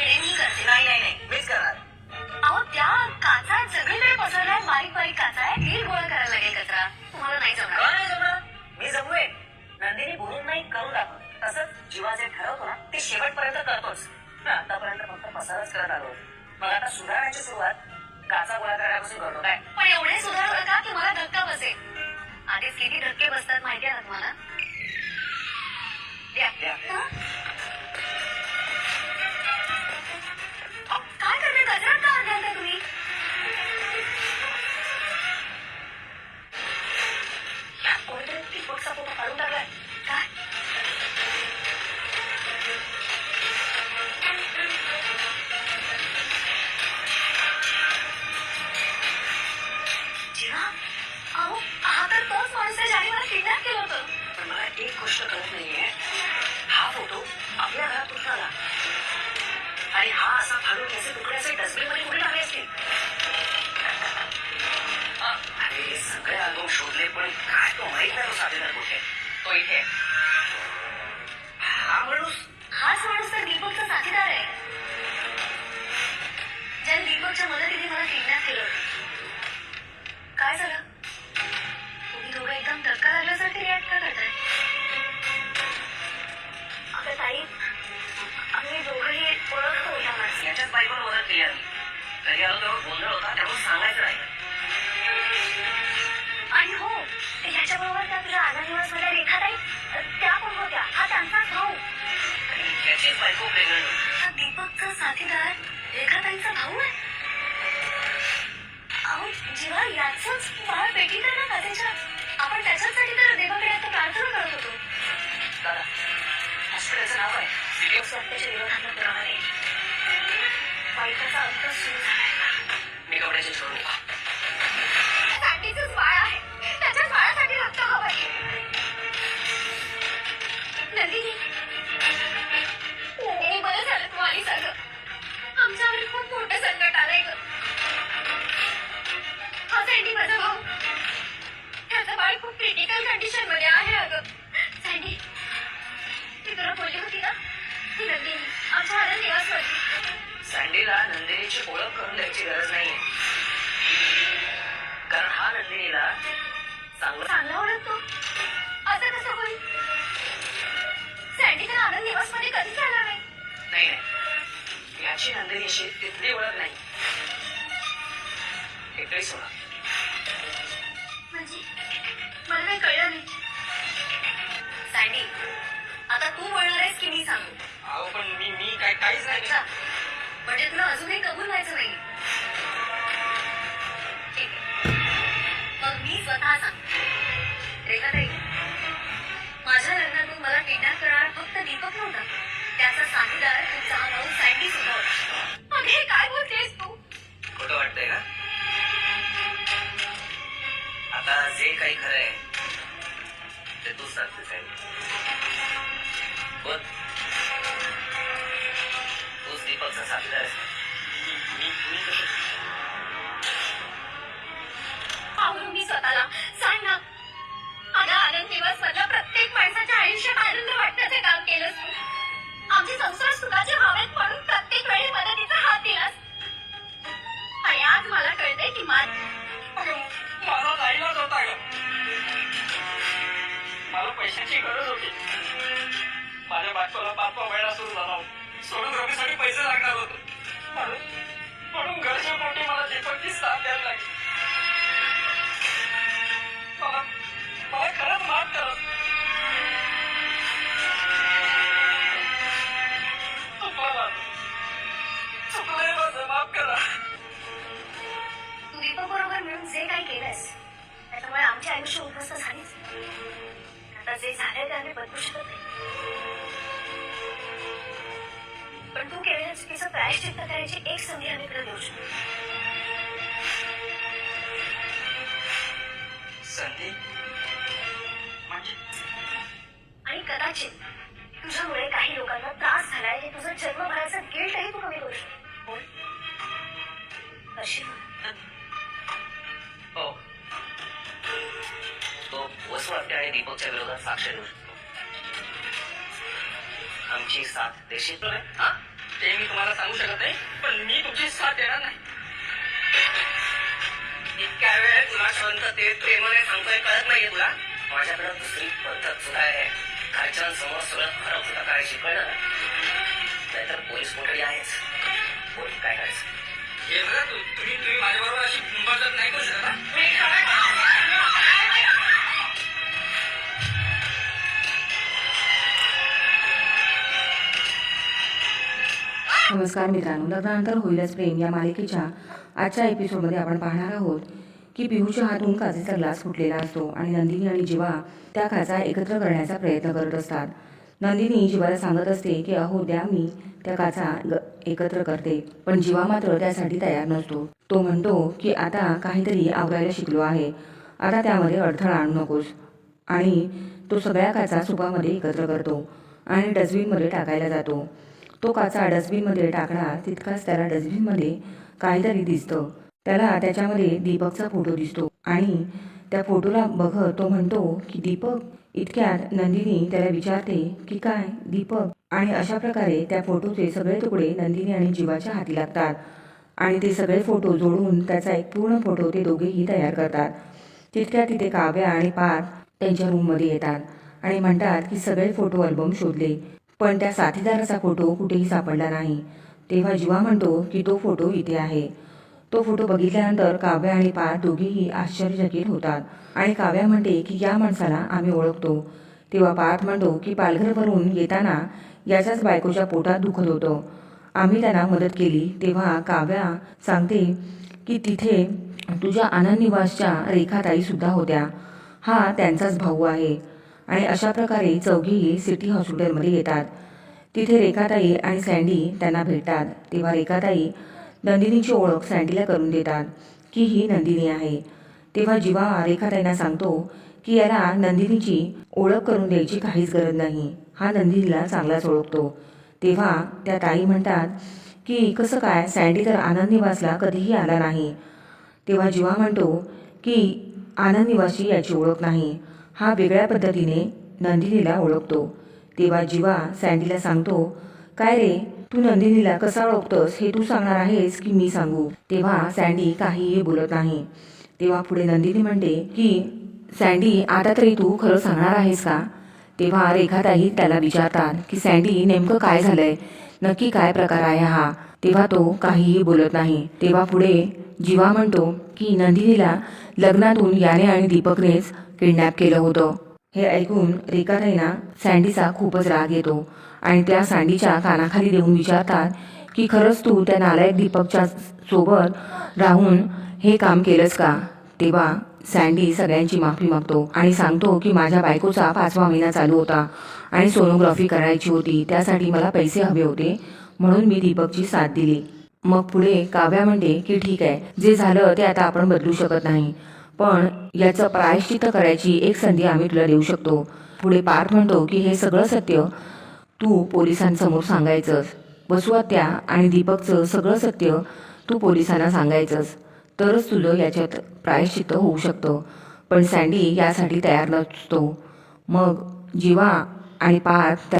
मी करते नाही नाही नाही मीच करणार. अहो त्या काचा सगळीकडे पसरलाय बारीक बारीक काचा आहे नीट गोळा करायला लागेल कचरा. तुम्हाला नाही जमणार. नाही जमणार. मी जमवेन नंदिनी बोलून नाही करून दाखव तसंच जीवा जे ठरवतो ना ते शेवटपर्यंत करतोच. ना, आतापर्यंत फक्त पसारच करत आलो मग आता सुधारण्याची सुरुवात काचा गोळा करण्यापासून करतो. काय? पण एवढे सुधारू नका की मला धक्का बसेल? आधीच किती धक्के बसतात माहिती आहे ना तुम्हाला? द्या. द्या. पण काय तो माहीत नाही. तो साधेदार कुठे तो इथे हा माणूस हाच माणूस तर दीपकचा साथीदार आहे ज्याने दीपकच्या मदतीने मला किडनॅप केलं होती हा दीपकचा साथीदार रेखाताईंचा भाऊ आहे. अहो जेव्हा याचंच बाळ आहे ना काचेच्या आपण त्याच्यासाठी तर देवाकडे आता प्रार्थना करत होतो. दादा हॉस्पिटलचं नाव आहे. सिरियस? सत्याच्या विरोधात प्रमाणे बायकाचा अंत सुरू मी कपड्याचे सोडून नंदिनीची ओळख करून द्यायची गरज नाहीये. कारण हा नंदिनीला चांगला चांगला ओळखतो. असं कसं होईल? सँडी तर आनंद निवासमध्ये कधीच आला नाही. नाही नाही. याची नंदिनीशी तिथली ओळख नाही. एकही सोडा म्हणजे? मला काही कळलं नाही. सँडी आता तू बोलणार आहेस की मी सांगू. अहो पण मी मी काय काहीच अच्छा. म्हणजे तुला अजूनही कबूल व्हायचं नाही. मग मी स्वतः सांगते रेखाताई माझ्या लग्नातून मला किडनॅप करणार फक्त दीपक नव्हता. त्याचा साथीदार तुमचा हा भाऊ सँडी सुद्धा होता. मग हे काय बोलतेस तू? खोटं वाटतंय ना आता जे काही खरं आहे ते तू सांगतेस आहे दीपकचा साथीदार मी स्वतःला सांग. ना अगं आनंद दिवस मधल्या प्रत्येक माणसाच्या आयुष्यात आनंद वाटण्याचे काम केलंस तू. आमचे संसार सुखाचे व्हावेत म्हणून प्रत्येक वेळी मदतीचा हात दिलास. आणि आज मला कळते की मान माझा जाईलाच होता ग. मला पैशाची गरज होती. माझ्या बायकोला पाचवा वेळा सुरू झाला होता. सोडून रवीसाठी पैसे लागणार होते. म्हणून म्हणून घरच्या पोटी मला दीपकची साथ द्यायला लागली. मला मला खरंच माफ करा. चुकलं चुकलंय माझं माफ करा. तू दीपक बरोबर मिळून जे काही केलंस त्याच्यामुळे आमचे आयुष्य उद्ध्वस्त झालीच. आता जे झालंय ते आम्ही बदलू शकत नाही. पण तू केलेल्या चुकीचं प्रायश्चित्त करायची एक संधी आम्ही तुला देऊ शकतो. संधी? म्हणजे? आणि कदाचित तुझ्यामुळे काही लोकांना त्रास झालाय हे तुझं जन्मभराचं गिल्टही तू कमी करू शकतो. कशी हो. तो वसू हत्या आणि दीपकच्या विरोधात साक्ष देऊ शकतो. आमची साथ देशील हा? ते मी तुम्हाला सांगू शकत नाही पण मी तुमची साथ देणार नाही. इतक्या वेळ तुला शांततेत प्रेमाने सांगतोय कळत नाहीये तुला? माझ्याकडे दुसरी पद्धत सुद्धा आहे. घरच्यांसमोर सगळं खरं करायची कळलं ना? नाहीतर पोलीस कोठडी आहेच. बोल काय करायचं? हे बघा तू तुम्ही तुम्ही माझ्याबरोबर अशी बदत नाही करू शकत नमस्कार मित्रांनो लग्नानंतर होईलच प्रेम या मालिकेच्या आजच्या एपिसोडमध्ये आपण पाहणार आहोत की पिहूच्या हातून काचेचा ग्लास फुटलेला असतो आणि नंदिनी आणि जीवा त्या काचा एकत्र करण्याचा प्रयत्न करत असतात. नंदिनी जीवाला सांगत असते की अहो द्या मी त्या काचा ग- एकत्र करते. पण जीवा मात्र त्यासाठी तयार नसतो. तो म्हणतो की आता काहीतरी आवरायला शिकलो आहे. आता त्यामध्ये अडथळा आणू नकोस. आणि तो सगळ्या काचा सुपामध्ये एकत्र करतो आणि डस्टबिनमध्ये टाकायला जातो. तो काचा डस्टबिनमध्ये टाकला तितकाच त्याला डस्टबिनमध्ये काहीतरी दिसतं. त्याला त्याच्यामध्ये दीपकचा फोटो दिसतो आणि त्या फोटोला बघत तो म्हणतो की दीपक इतक्यात नंदिनी त्याला विचारते की काय दीपक? आणि अशा प्रकारे त्या फोटोचे सगळे तुकडे नंदिनी आणि जीवाच्या हाती लागतात. आणि ते सगळे फोटो जोडून त्याचा एक पूर्ण फोटो ते दोघेही तयार करतात. तितक्या तिथे काव्या आणि पार त्यांच्या रूममध्ये येतात आणि म्हणतात की सगळे फोटो अल्बम शोधले. पण त्या साथीदाराचा फोटो कुठेही सापडला नाही. तेव्हा जीवा म्हणतो की तो फोटो इथे आहे. तो फोटो बघितल्यानंतर काव्या आणि पार दोघेही आश्चर्यचकित होतात आणि काव्या म्हणते की या माणसाला आम्ही ओळखतो. तेव्हा पार्थ म्हणतो की पालघरवरून येताना याच्याच बायकोच्या पोटात दुखत होतं. आम्ही त्यांना मदत केली. तेव्हा काव्या सांगते की तिथे तुझ्या आनंद निवासच्या रेखाताई सुद्धा होत्या. हा त्यांचाच भाऊ आहे. आणि अशा प्रकारे चौघीही सिटी हॉस्पिटलमध्ये येतात. तिथे रेखाताई आणि सँडी त्यांना भेटतात. तेव्हा रेखाताई नंदिनीची ओळख सँडीला करून देतात की ही नंदिनी आहे. तेव्हा जीवा रेखाताईंना सांगतो की याला नंदिनीची ओळख करून द्यायची काहीच गरज नाही. हा नंदिनीला चांगलाच ओळखतो. तेव्हा त्या ताई म्हणतात की कसं काय? सँडी तर आनंद निवासला कधीही आला नाही. तेव्हा जीवा म्हणतो की आनंद निवासी याची ओळख नाही. हा वेगळ्या पद्धतीने नंदिनीला ओळखतो. तेव्हा जीवा सँडीला सांगतो काय रे तू नंदिनीला कसा ओळखतोस हे तू सांगणार आहेस की मी सांगू? तेव्हा सँडी काहीही बोलत नाही. तेव्हा पुढे नंदिनी म्हणते की सँडी आता तरी तू खरं सांगणार आहेस का? तेव्हा रेखाताई त्याला विचारतात की सँडी नेमकं काय झालंय? नक्की काय प्रकार आहे हा? तेव्हा तो काहीही बोलत नाही. तेव्हा पुढे जीवा म्हणतो की नंदिनीला लग्नातून याने आणि दीपकनेच किडनॅप केलं होतं. हे ऐकून रेखाताईना सँडीचा खूपच राग येतो आणि त्या सँडीच्या कानाखाली देऊन विचारतात की खरंच तू त्या नालायक दीपकच्या सोबत राहून हे काम केलंस का? तेव्हा सँडी सगळ्यांची माफी मागतो आणि सांगतो की माझ्या बायकोचा पाचवा महिना चालू होता आणि सोनोग्राफी करायची होती त्यासाठी मला पैसे हवे होते म्हणून मी दीपकची साथ दिली. मग पुढे काव्या म्हणते की ठीक आहे जे झालं ते आता आपण बदलू शकत नाही. पण याचं प्रायश्चित करायची एक संधी आम्ही तुला देऊ शकतो. पुढे पार्थ म्हणतो की हे सगळं सत्य तू पोलिसांसमोर सांगायचंस. बसवात्या आणि दीपकचं सगळं सत्य तू पोलिसांना सांगायचंस. तरच तुझं याच्यात प्रायश्चित्त होऊ शकतं. पण सँडी यासाठी तयार नसतो. मग जीवा आणि पार्थ